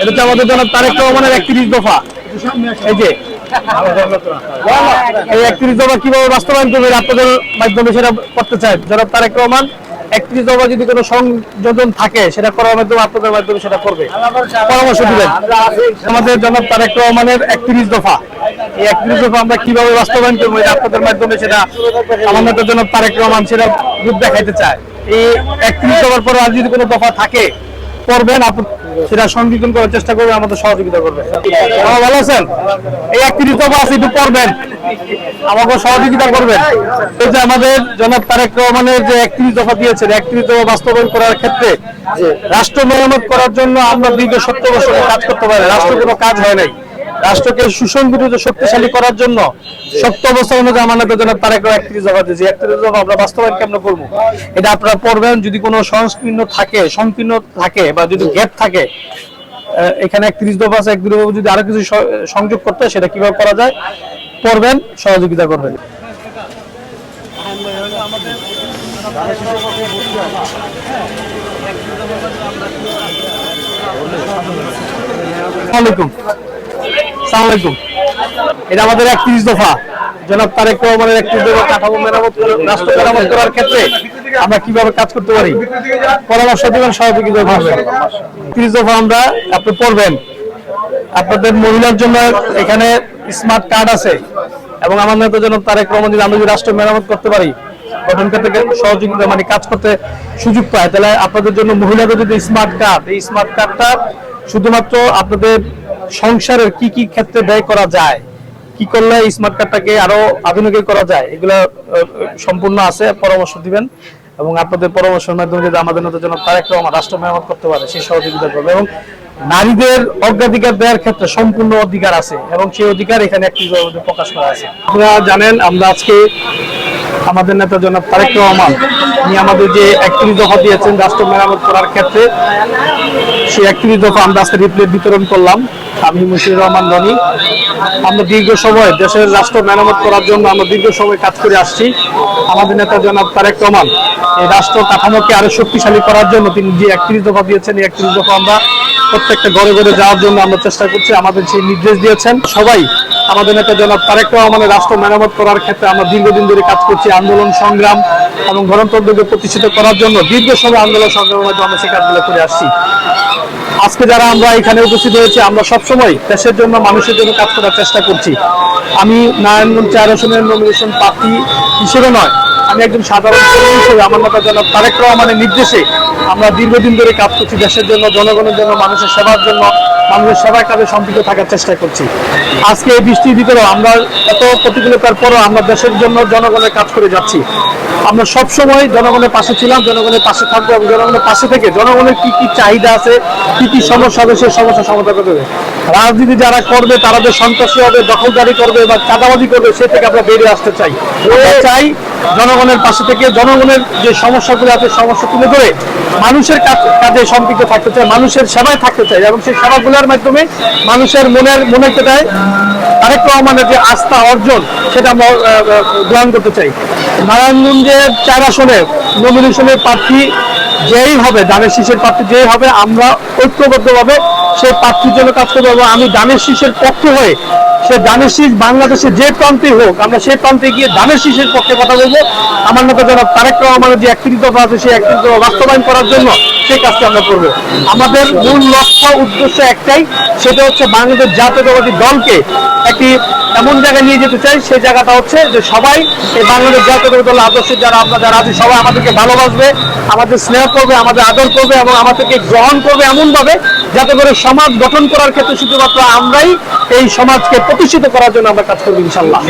এটা হচ্ছে আমাদের জন্য তারেক রহমানের একত্রিশ দফা। এই যে, এই একত্রিশ দফা কীভাবে বাস্তবায়ন করবে আপনাদের মাধ্যমে সেটা করতে চাই। জনাব তারেক রহমান, একত্রিশ দফা যদি কোনো সংযোজন থাকে, সেটা করার মাধ্যমে আপনাদের মাধ্যমে সেটা করবে। পরামর্শ দিবেন। আমাদের জনাব তারেক রহমানের একত্রিশ দফা। এই একত্রিশ দফা আমরা কীভাবে বাস্তবায়ন করব আপনাদের মাধ্যমে সেটা আমাদের জনাব তারেক রহমান সেটা রূপ দেখাইতে চায়। এই একত্রিশ দফার পরে আর যদি কোনো দফা থাকে, করবেন আপনি সেটা সংযোজন করার চেষ্টা করবে, আমাদের সহযোগিতা করবে। ভালো আছেন? এই দফা আছে, একটু করবেন আমাকে সহযোগিতা করবেন। এই যে আমাদের জনাব তারেক রহমানের যে একত্রিশ দফা দিয়েছেন, একত্রিশ দফা বাস্তবায়ন করার ক্ষেত্রে রাষ্ট্র মেরামত করার জন্য আমরা দীর্ঘ সত্তর বছর কাজ করতে পারি রাষ্ট্র কোনো কাজ হয় নাই। রাষ্ট্রকে সুসংগঠিত শক্তিশালী করার জন্য সত্য অবস্থা অনুযায়ী আমাদের জন্য তারেক একত্রিশ দফা দিয়েছে। একত্রিশ দফা আমরা বাস্তবায়ন কেমন করব? এটা আপনারা পড়বেন যদি কোনো সংস্কীর্ণ থাকে সংকীর্ণ থাকে বা যদি গ্যাপ থাকে এখানে একত্রিশ দফা আছে দফা যদি আরও কিছু সংযোগ করতে হয় সেটা কীভাবে করা যায় পড়বেন সহযোগিতা করবেন। আসসালামাইকুম এটা আমাদের একত্রিশ দফা। জনাব তারেক রহমানের একত্রিশ দফা কাঠামো মেরামত রাষ্ট্র মেরামত করার ক্ষেত্রে আমরা কীভাবে কাজ করতে পারি? পরামর্শ দিবেন, সহযোগিতা করবেন দফা আমরা আপনি পড়বেন। আপনাদের মহিলার জন্য এখানে স্মার্ট কার্ড আছে। এবং আমার নেতা জনাব তারেক রহমান যদি যদি রাষ্ট্র মেরামত করতে পারি, গঠন ক্ষেত্রে সহযোগিতা মানে কাজ করতে সুযোগ পায়। তাহলে আপনাদের জন্য মহিলাদের যদি স্মার্ট কার্ড এই স্মার্ট কার্ডটা শুধুমাত্র আপনাদের সংসারের কি কি ক্ষেত্রে ব্যয় করা যায়? কি করলে স্মার্ট কার্ডটাকে আরও আধুনিক করা যায়? এগুলো সম্পূর্ণ আছে, পরামর্শ দিবেন। এবং আপনাদের পরামর্শের মাধ্যমে যদি আমাদের মতো জন্য তারেক রহমান রাষ্ট্র মেরামত করতে পারে, সেই সহযোগিতা করবে। এবং নারীদের অগ্রাধিকার দেওয়ার ক্ষেত্রে সম্পূর্ণ অধিকার আছে এবং সেই অধিকার এখানে একটি প্রকাশ করা আছে। আপনারা জানেন, আমরা আজকে আমাদের নেতা জনাব তারেক রহমান উনি আমাদের যে একত্রিশ দফা দিয়েছেন রাষ্ট্র মেরামত করার ক্ষেত্রে, সেই একত্রিশ দফা আমরা আজকে রিপ্লেট বিতরণ করলাম। আমি মুশির রহমান রনি আমরা দীর্ঘ সময় দেশের রাষ্ট্র মেরামত করার জন্য আমরা দীর্ঘ সময় কাজ করে আসছি। আমাদের নেতা জনাব তারেক রহমান, এই রাষ্ট্র কাঠামোকে আরও শক্তিশালী করার জন্য তিনি যে একত্রিশ দফা দিয়েছেন, এই একত্রিশ দফা আমরা প্রত্যেকটা ঘরে ঘরে যাওয়ার জন্য আমরা চেষ্টা করছি। আমাদের সেই নির্দেশ দিয়েছেন। সবাই আমাদের নেতা জনাব তারেক রহমানের রাষ্ট্র মেরামত করার ক্ষেত্রে আমরা দীর্ঘদিন ধরে কাজ করছি, আন্দোলন, সংগ্রাম এবং গণতন্ত্রকে প্রতিষ্ঠিত করার জন্য দীর্ঘ সময় আন্দোলন, সংগ্রামের মাধ্যমে আমরা সেই কাজগুলো করে আসছি। আজকে যারা আমরা এখানে উপস্থিত হয়েছি, আমরা সবসময় দেশের জন্য, মানুষের জন্য কাজ করার চেষ্টা করছি। আমি নারায়ণগঞ্জ চার আসনের নমিনেশন প্রার্থী হিসেবে নয়, আমি একজন সাধারণ কর্মী হিসেবে আমার নেতা জনাব তারেক রহমানের নির্দেশে আমরা দীর্ঘদিন ধরে কাজ করছি দেশের জন্য, জনগণের জন্য, মানুষের সেবার জন্য। মানুষের সেবার কাজে সম্পৃক্ত থাকার চেষ্টা করছি। আজকে এই বৃষ্টির ভিতরেও আমরা এত প্রতিকূলতার পরও আমরা দেশের জন্য জনগণের কাজ করে যাচ্ছি। আমরা সব সময় জনগণের পাশে ছিলাম, জনগণের পাশে থাকব এবং জনগণের পাশে থেকে জনগণের কি কি চাহিদা আছে, কি কি সমস্যা হবে সেই সমস্যা সমাধান করতে হবে রাজনীতি যারা করবে, তারা যে সন্ত্রাসী হবে, দখলদারি করবে বা চাঁদাবাজি করবে, সে থেকে আমরা বেরিয়ে আসতে চাই। চাই জনগণের পাশে থেকে জনগণের যে সমস্যাগুলো আছে, সমস্যা তুলে ধরে মানুষের কাজ- সম্পৃক্ত থাকতে চাই, মানুষের সেবায় থাকতে চাই এবং সেই সেবাগুলোর মাধ্যমে মানুষের মনের মনে কেটায় তারেক রহমানের যে আস্থা অর্জন, সেটা গ্রহণ করতে চাই। নারায়ণগঞ্জের চার আসনে নমিনেশনের প্রার্থী যেই হবে দানের শীষের প্রার্থী যেই হবে, আমরা ঐক্যবদ্ধভাবে সেই প্রার্থীর জন্য কাজ করব এবং আমি দানের শীষের পক্ষে হয়ে সে দানের শীষ বাংলাদেশে যে প্রান্তে হোক, আমরা সেই প্রান্তে গিয়ে দানের শীষের পক্ষে কথা বলব। আমার মতো যারা তারেক রহমানের যে একত্রিত আছে, সেই একত্রিত বাস্তবায়ন করার জন্য সেই কাজটা আমরা করব। আমাদের মূল লক্ষ্য, উদ্দেশ্য একটাই, সেটা হচ্ছে বাংলাদেশ জাতীয়তাবাদী দলকে একটি এমন জায়গায় নিয়ে যেতে চাই, সেই জায়গাটা হচ্ছে যে সবাই এই বাংলাদেশ জাতীয় দল আদর্শের যারা, আমরা যারা আছি, সবাই আমাদেরকে ভালোবাসবে, আমাদের স্নেহ করবে, আমাদের আদর করবে এবং আমাদেরকে গ্রহণ করবে এমনভাবে যাতে করে সমাজ গঠন করার ক্ষেত্রে শুধুমাত্র আমরাই এই সমাজকে প্রতিষ্ঠিত করার জন্য আমরা কাজ করব ইনশাল্লাহ